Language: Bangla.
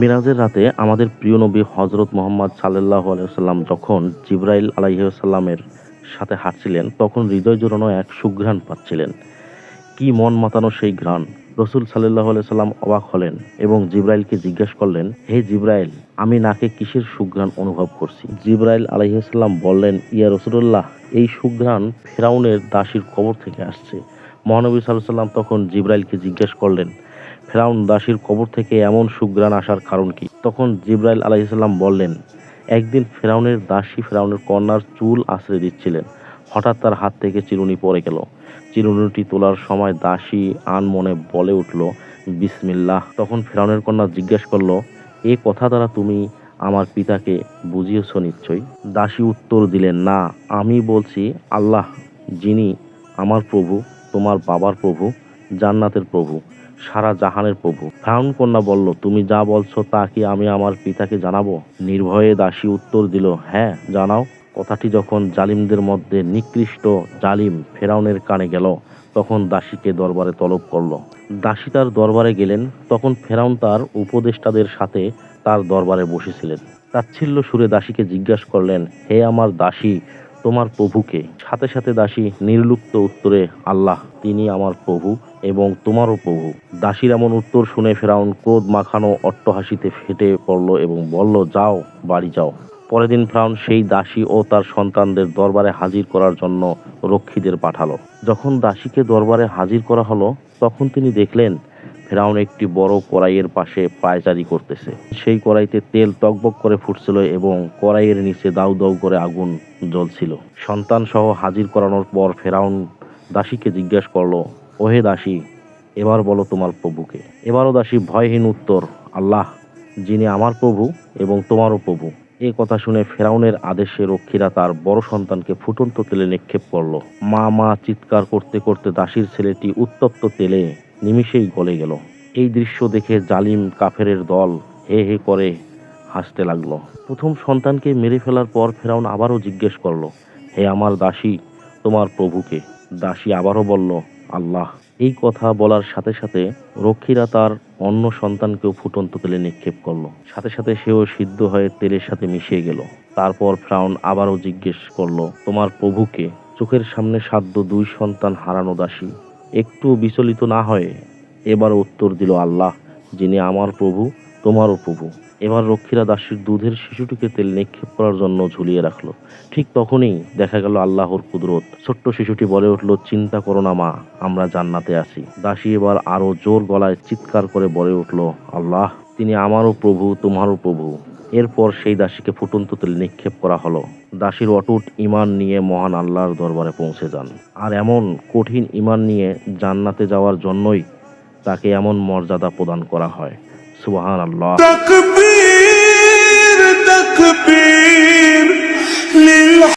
মিরাজের রাতে আমাদের প্রিয় নবী হজরত মোহাম্মদ সাল্লাহ আলাইসাল্লাম যখন জিব্রাইল আলাইসাল্লামের সাথে হাঁটছিলেন, তখন হৃদয় জোড়ানো এক সুঘ্রাণ পাচ্ছিলেন। কি মন মাতানো সেই ঘ্রাণ। রসুল সাল্লাহ সাল্লাম অবাক হলেন এবং জিব্রাইলকে জিজ্ঞেস করলেন, হে জিব্রাইল, আমি নাকে কিসের সুঘ্রাণ অনুভব করছি? জিব্রাইল আলাইসাল্লাম বললেন, ইয়া রসুল্লাহ এই সুঘ্রাণ ফেরাউনের দাসীর কবর থেকে আসছে। মহানবী সাল্লাহ সাল্লাম তখন জিব্রাইলকে জিজ্ঞেস করলেন ফেরাউন দাসীর কবর থেকে এমন সুগ্রাণ আসার কারণ কি? তখন জিব্রাইল আলাইসাল্লাম বললেন, একদিন ফেরাউনের দাসী ফেরাউনের কন্যার চুল আশ্রয় দিচ্ছিলেন। হঠাৎ তার হাত থেকে চিরুনি পড়ে গেল। চিরুনিটি তোলার সময় দাসী আন মনে বলে উঠল, বিসমিল্লাহ। তখন ফেরাউনের কন্যা জিজ্ঞেস করল, এ কথা দ্বারা তুমি আমার পিতাকে বুঝিয়েছ নিশ্চয়ই? দাসী উত্তর দিলেন, না, আমি বলছি আল্লাহ, যিনি আমার প্রভু, তোমার বাবার প্রভু, জান্নাতের প্রভু। সারা জাহানের প্রভু। ফ্রাউন কন্যা বলল, তুমি যা বলছো তা কি আমি আমার পিতাকে জানাব? নির্ভয়ে দাসী উত্তর দিল হ্যাঁ জানাও। কথাটি যখন জালিমদের মধ্যে নিকৃষ্ট জালিম ফেরাউনের কানে গেল, তখন দাসীকে দরবারে তলব করল। দাসী তার দরবারে গেলেন, তখন ফেরাউন তার উপদেষ্টাদের সাথে তার দরবারে বসেছিলেন। তাচ্ছিল্য সুরে দাসীকে জিজ্ঞাসা করলেন, হে আমার দাসী তোমার প্রভুকে। সাথে সাথে দাসী নির্লুপ্ত উত্তরে, আল্লাহ, তিনি আমার প্রভু এবং তোমারও প্রভু। দাসীর এমন উত্তর শুনে ফেরাউন ক্রোধ মাখানো অট্টহাসিতে ফেটে পড়ল এবং বলল, যাও, বাড়ি যাও। পরের দিন ফ্রাউন সেই দাসী ও তার সন্তানদের দরবারে হাজির করার জন্য রক্ষীদের পাঠালো। যখন দাসীকে দরবারে হাজির করা হলো, তখন তিনি দেখলেন ফেরাউন একটি বড় কড়াইয়ের পাশে পায়চারি করতেছে। সেই কড়াইতে তেল টকবক করে ফুটছিল এবং কড়াইয়ের নিচে দাউ দাউ করে আগুন জ্বলছিল। সন্তান সহ হাজির করানোর পর ফেরাউন দাসীকে জিজ্ঞাসা করল, ওহে দাসী, এবার বলো তোমার প্রভুকে। এবারও দাসী ভয়হীন উত্তর, আল্লাহ, যিনি আমার প্রভু এবং তোমারও প্রভু। এ কথা শুনে ফেরাউনের আদেশে রক্ষীরা তার বড় সন্তানকে ফুটন্ত তেলে নিক্ষেপ করল। মা মা চিৎকার করতে করতে দাসীর ছেলেটি উত্তপ্ত তেলে নিমিষেই গলে গেল। এই দৃশ্য দেখে জালিম কাফেরের দল হে হে করে হাসতে লাগল। প্রথম সন্তানকে মেরে ফেলার পর ফেরাউন আবারও জিজ্ঞেস করল, হে আমার দাসী, তোমার প্রভুকে? দাসী আবারও বলল, আল্লাহ। এই কথা বলার সাথে সাথে রক্ষীরা তার অন্য সন্তানকেও ফুটন্ত তেলে নিক্ষেপ করল। সাথে সাথে সেও সিদ্ধ হয়ে তেলের সাথে মিশিয়ে গেল। তারপর ফ্রাউন আবারও জিজ্ঞেস করল, তোমার প্রভুকে? চোখের সামনে সাধ্য দুই সন্তান হারানো দাসী। একটু বিচলিত না হয়ে এবার উত্তর দিল আল্লাহ, যিনি আমার প্রভু, তোমারও প্রভু। এবার রক্ষীরা দাসীর দুধের শিশুটিকে তেল নিক্ষেপ করার জন্য ঝুলিয়ে রাখল। ঠিক তখনই দেখা গেল আল্লাহর কুদরত। ছোট্ট শিশুটি বলে উঠল, চিন্তা করো না মা, আমরা জান্নাতে আছি। দাসী এবার আরও জোর গলায় চিৎকার করে বলে উঠল, আল্লাহ, তিনি আমারও প্রভু, তোমারও প্রভু। এরপর সেই দাসীকে ফুটন্ত তেল নিক্ষেপ করা হলো। দাসীর অটুট ইমান নিয়ে মহান আল্লাহর দরবারে পৌঁছে যান। আর এমন কঠিন ইমান নিয়ে জান্নাতে যাওয়ার জন্যই তাকে এমন মর্যাদা প্রদান করা হয়। সুবাহান আল্লাহ